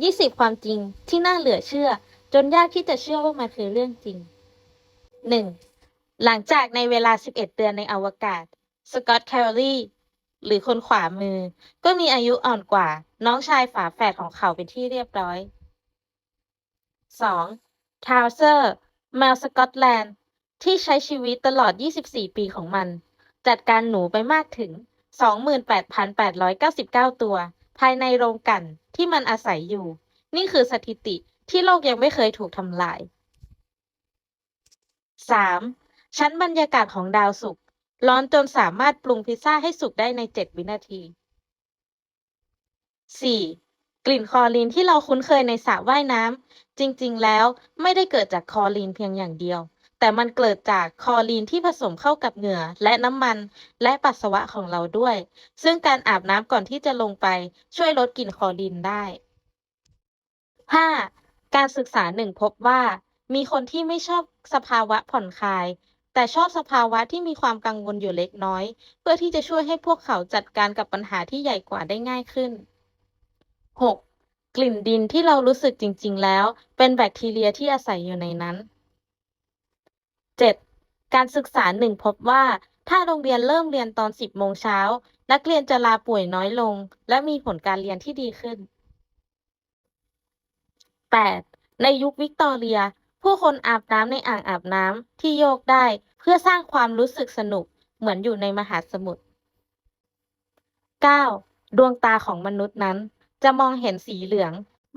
20 ความจริงที่น่าเหลือเชื่อ จนยากที่จะเชื่อว่ามันคือเรื่องจริง 1. หลังจากในเวลา 11 เดือนในอวกาศ สกอตแคลรีหรือคนขวามือ ก็มีอายุอ่อนกว่า น้องชายฝาแฝดของเขาเป็นที่เรียบร้อย 2. ทาวเซอร์แมวสกอตแลนด์ ที่ใช้ชีวิตตลอด 24 ปีของมัน จัดการหนูไปมากถึง 28,899 ตัว ภายในโรงกันที่มันอาศัยอยู่ นี่คือสถิติที่โลกยังไม่เคยถูกทำลาย 3. ชั้นบรรยากาศของดาวศุกร์ร้อนจนสามารถปรุงพิซซ่าให้สุกได้ใน 7 วินาที 4. กลิ่นคอรีนที่เราคุ้นเคยในสระว่ายน้ำจริงๆ แล้วไม่ได้เกิดจากคอรีนเพียงอย่างเดียว แต่มันเกิดจากคอรีนที่ผสมเข้ากับเหงื่อและน้ำมันและปัสสาวะของเราด้วย ซึ่งการอาบน้ำก่อนที่จะลงไปช่วยลดกลิ่นคอรีนได้ 5. การศึกษาหนึ่งพบว่า มีคนที่ไม่ชอบสภาวะผ่อนคลาย แต่ชอบสภาวะที่มีความกังวลอยู่เล็กน้อย เพื่อที่จะช่วยให้พวกเขาจัดการกับปัญหาที่ใหญ่กว่าได้ง่ายขึ้น 6. กลิ่นดินที่เรารู้สึกจริง ๆ แล้ว เป็นแบคทีเรียที่อาศัยอยู่ในนั้น 7. การศึกษาหนึ่งพบว่า ถ้าโรงเรียนเริ่มเรียนตอน 10 โมงเช้า นักเรียนจะลาป่วยน้อยลง และมีผลการเรียนที่ดีขึ้น 8. ในยุควิกตอเรีย ผู้คนอาบน้ำในอ่างอาบน้ำที่โยกได้ เพื่อสร้างความรู้สึกสนุกเหมือนอยู่ในมหาสมุทร 9. ดวงตาของมนุษย์นั้น จะมองเห็นสีเหลือง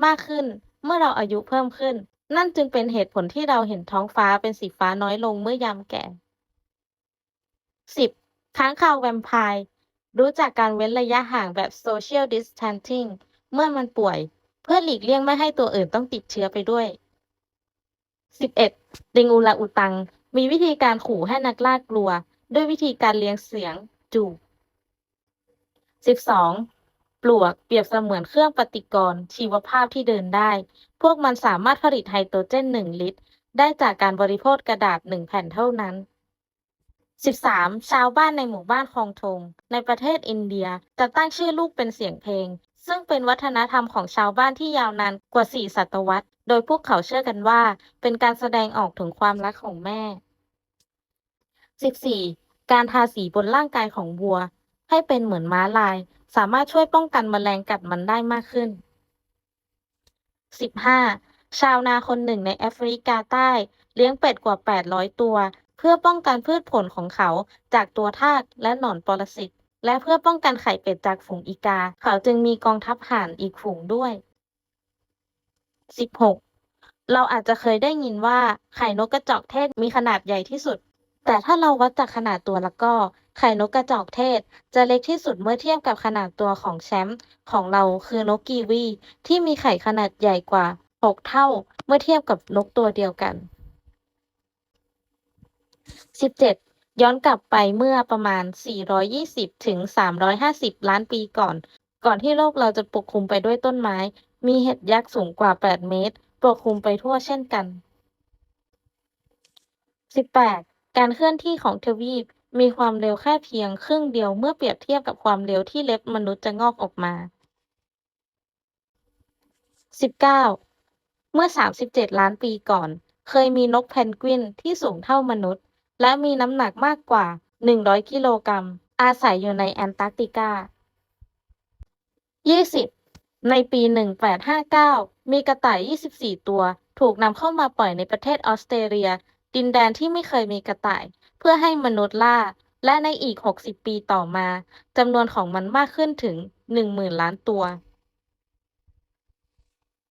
มากขึ้นเมื่อเราอายุเพิ่มขึ้น นั่นจึงเป็นเหตุผลที่เราเห็นท้องฟ้าเป็นสีฟ้าน้อยลงเมื่อยามแก่ 10. ค้างคาวแวมไพร์รู้จักการเว้นระยะห่างแบบ social distancing เมื่อมันป่วย เพื่อหลีกเลี่ยงไม่ให้ตัวอื่นต้องติดเชื้อไปด้วย 11. ลิงอูลาอูตัง มีวิธีการขู่ให้นักล่ากลัว ด้วยวิธีการเลี้ยงเสียงจูบ 12. ปลวกเปรียบเสมือนเครื่องปฏิกรณ์ชีวภาพที่เดินได้ พวกมันสามารถผลิตไฮโดรเจน 1 ลิตร ได้จากการบริโภคกระดาษ 1 แผ่นเท่านั้น 13. ชาวบ้านในหมู่บ้านคลองทง ในประเทศอินเดียจะตั้งชื่อลูกเป็นเสียงเพลง ซึ่งเป็นวัฒนธรรมของชาวบ้านที่ยาวนานกว่า 4 ศตวรรษ โดยพวกเขาเชื่อกันว่า เป็นการแสดงออกถึงความรักของแม่ 14. การทาสีบนร่างกายของวัว ให้เป็นเหมือนม้าลาย สามารถช่วยป้องกันแมลงกัดมันได้มากขึ้น 15. ชาวนาคนหนึ่งในแอฟริกาใต้ เลี้ยงเป็ดกว่า 800 ตัว เพื่อป้องกันพืชผลของเขาจากตัวทากและหนอนปรสิตและเพื่อป้องกันไข่เป็ดจากฝูงอีกา เขาจึงมีกองทัพห่านอีกฝูงด้วย 16. เราอาจจะเคยได้ยินว่าไข่นกกระจอกเทศมีขนาดใหญ่ที่สุด แต่ถ้าเราวัดจากขนาดตัวแล้วก็ ไข่นกกระจอกเทศ จะเล็กที่สุดเมื่อเทียบกับขนาดตัวของแชมป์ของเราคือนกกีวี ที่มีไข่ขนาดใหญ่กว่า 6 เท่า เมื่อเทียบกับนกตัวเดียวกัน 17. ย้อนกลับไปเมื่อประมาณ 420 ถึง 350 ล้านปีก่อน ก่อนที่โลกเราจะปกคลุมไปด้วยต้นไม้ มีเห็ดยักษ์สูงกว่า 8 เมตร ปกคลุมไปทั่วเช่นกัน 18. การเคลื่อนที่ของทวีปมีความเร็วแค่เพียงครึ่งเดียวเมื่อเปรียบเทียบกับความเร็วที่เล็บมนุษย์จะงอกออกมา 19. เมื่อ 37 ล้านปีก่อน เคยมีนกเพนกวินที่สูงเท่ามนุษย์ และมีน้ำหนักมากกว่า 100 กิโลกรัม อาศัยอยู่ในแอนตาร์กติกา 20. ในปี 1859 มีกระต่าย 24 ตัว ถูกนำเข้ามาปล่อยในประเทศออสเตรเลีย ดินแดนที่ไม่เคยมีกระต่าย เพื่อให้มนุษย์ล่า และในอีก 60 ปีต่อมาจำนวนของมันมากขึ้นถึง 10,000 ล้านตัว